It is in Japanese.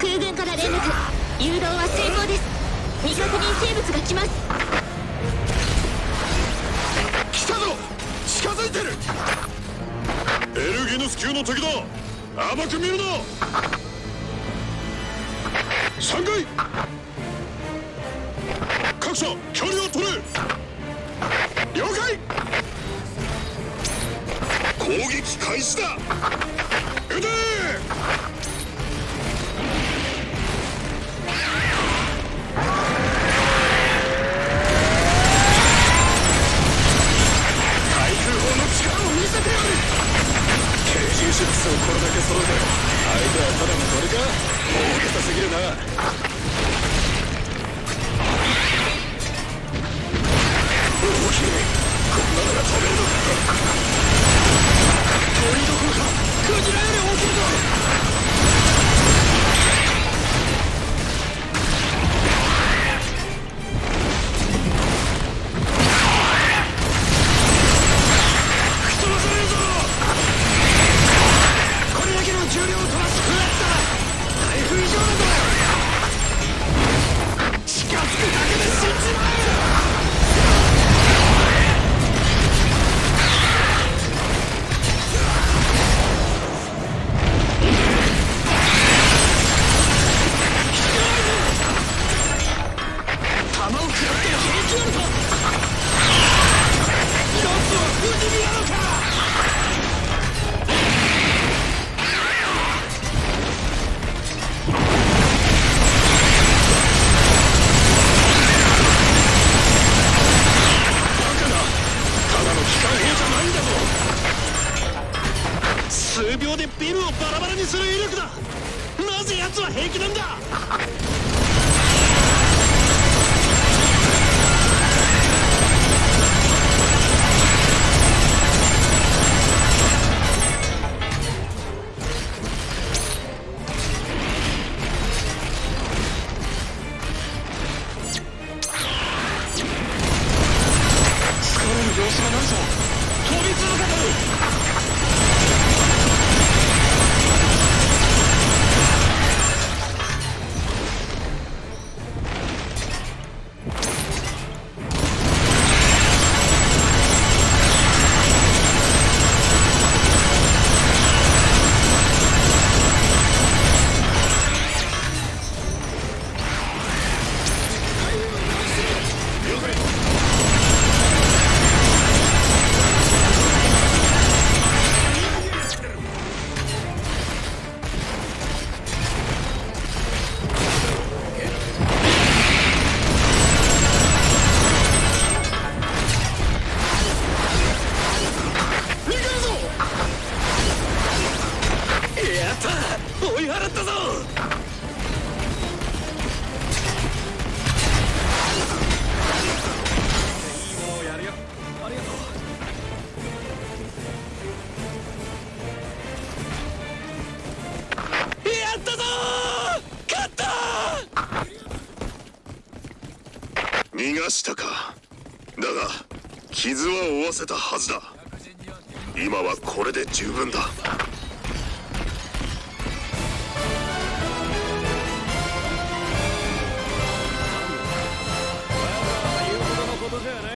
空軍から連絡。誘導は成功です。未確認生物が来ます。来たぞ近づいてるエルギヌス級の敵だ甘く見るな3階各社距離を取れ了解攻撃開始だ相手はただの鳥か大げさすぎるな大きいこんなのが飛べるのか？鳥どころかクジラより大きいぞをバラバラにする威力だ。なぜ奴は平気なんだ。疲れる様子がないぞ飛び続けてる。払ったぞ！逃がしたか。だが傷は負わせたはずだ。今はこれで十分だ。